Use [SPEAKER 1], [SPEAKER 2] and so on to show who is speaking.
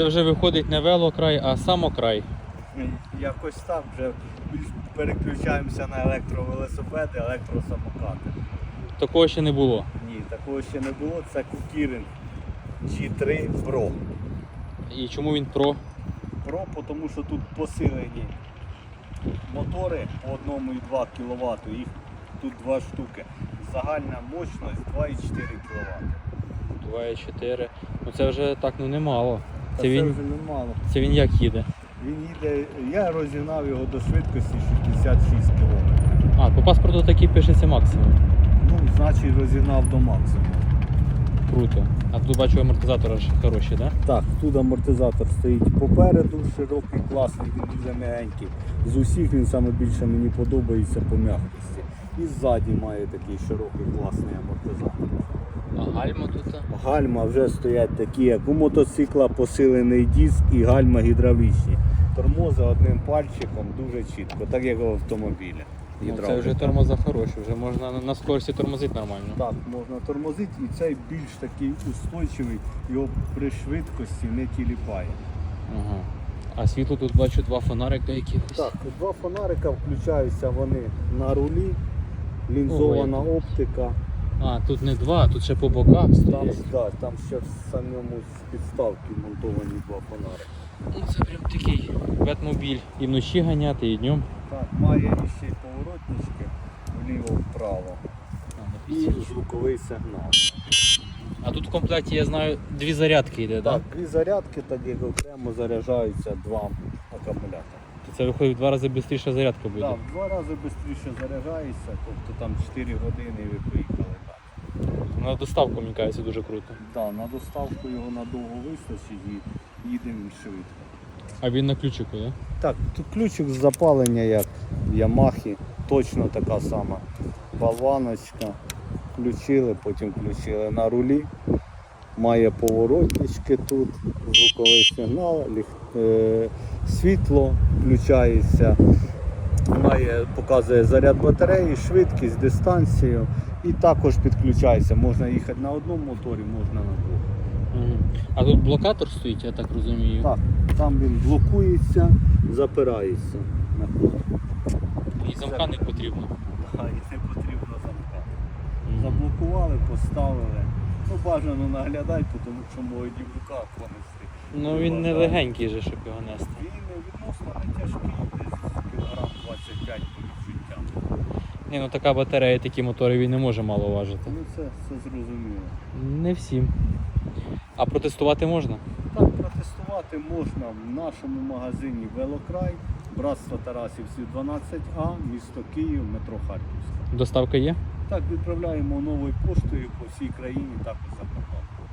[SPEAKER 1] Це вже виходить не велокрай, а самокрай.
[SPEAKER 2] Якось так вже більш переключаємося на електровелосипеди, електросамокати.
[SPEAKER 1] Такого ще не було.
[SPEAKER 2] Ні, такого ще не було. Це Кукірин G3 Pro.
[SPEAKER 1] І чому він про?
[SPEAKER 2] Pro, тому що тут посилені мотори по 1,2 кВт, їх тут два штуки. Загальна мощність 2,4 кВт.
[SPEAKER 1] 2,4. Ну це вже так ну немало. Це
[SPEAKER 2] це
[SPEAKER 1] він,
[SPEAKER 2] вже немало.
[SPEAKER 1] це він як їде?
[SPEAKER 2] Він їде, я розігнав його до швидкості 66 км.
[SPEAKER 1] А, по паспорту такий пишеться максимум.
[SPEAKER 2] Ну, значить розігнав до максимуму.
[SPEAKER 1] Круто. А тут бачу амортизатори ж хороші, так?
[SPEAKER 2] Так, тут амортизатор стоїть попереду, широкий, класний, він дуже м'ягенький. З усіх він саме більше мені подобається по м'якості. І ззаді має такий широкий класний амортизатор.
[SPEAKER 1] А гальма тут?
[SPEAKER 2] Гальма вже стоять такі, як у мотоцикла посилений диск і гальма гідравлічні. Тормози одним пальчиком дуже чітко, так як в автомобілі.
[SPEAKER 1] Ну, це вже тормоза хороші, вже можна на- скорості тормозити нормально.
[SPEAKER 2] Так, можна тормозити і цей більш такий устойчивий, його при швидкості не тіліпає.
[SPEAKER 1] Ага. А світло тут бачу два фонарика якихось.
[SPEAKER 2] Так, два фонарика включаються вони на рулі, лінзована
[SPEAKER 1] Ого,
[SPEAKER 2] оптика.
[SPEAKER 1] А, тут не два, тут ще по боках
[SPEAKER 2] Там,
[SPEAKER 1] стоять.
[SPEAKER 2] да, там ще в самому з підставки монтовані два фонарики.
[SPEAKER 1] Ну, це прям такий ветмобіль. І вночі ганяти, і днем.
[SPEAKER 2] Так, має ще й поворотнички вліво-вправо. І звуковий сигнал.
[SPEAKER 1] а тут в комплекті я знаю дві зарядки йде, так?
[SPEAKER 2] Так, дві зарядки, так як окремо заряджаються два акумулятори.
[SPEAKER 1] То це виходить в два рази швидше зарядка буде.
[SPEAKER 2] Так, в два рази швидше заряджається, тобто там 4 години і ви поїхали.
[SPEAKER 1] На доставку, мені кажеться, дуже круто.
[SPEAKER 2] Так, на доставку його надовго вистачить і їде він швидко.
[SPEAKER 1] А він на ключику, так?
[SPEAKER 2] Так, тут ключик з запалення, як в Ямахі, точно така сама болваночка. Включили, потім включили на рулі. Має поворотнички тут, звуковий сигнал, ліх- е, світло включається, має, показує заряд батареї, швидкість, дистанцію і також підключається. Можна їхати на одному моторі, можна на двох.
[SPEAKER 1] Угу. А тут блокатор стоїть, я так розумію.
[SPEAKER 2] Так, там він блокується, запирається на код.
[SPEAKER 1] І замка не потрібно.
[SPEAKER 2] А, і не потрібно замка. Заблокували, поставили. Ну бажано наглядати, тому що молоді в руках понести.
[SPEAKER 1] Ну він не легенький же, щоб його нести.
[SPEAKER 2] Він відносно не тяжкий,
[SPEAKER 1] Ні, ну така батарея, такі мотори він не може мало важити.
[SPEAKER 2] Ну це, це зрозуміло.
[SPEAKER 1] Не всім. А протестувати можна?
[SPEAKER 2] Так, протестувати можна в нашому магазині Велокрай, братство Тарасівців 12А, місто Київ, метро Харківська.
[SPEAKER 1] Доставка є?
[SPEAKER 2] Так, відправляємо новою поштою по всій країні, також за.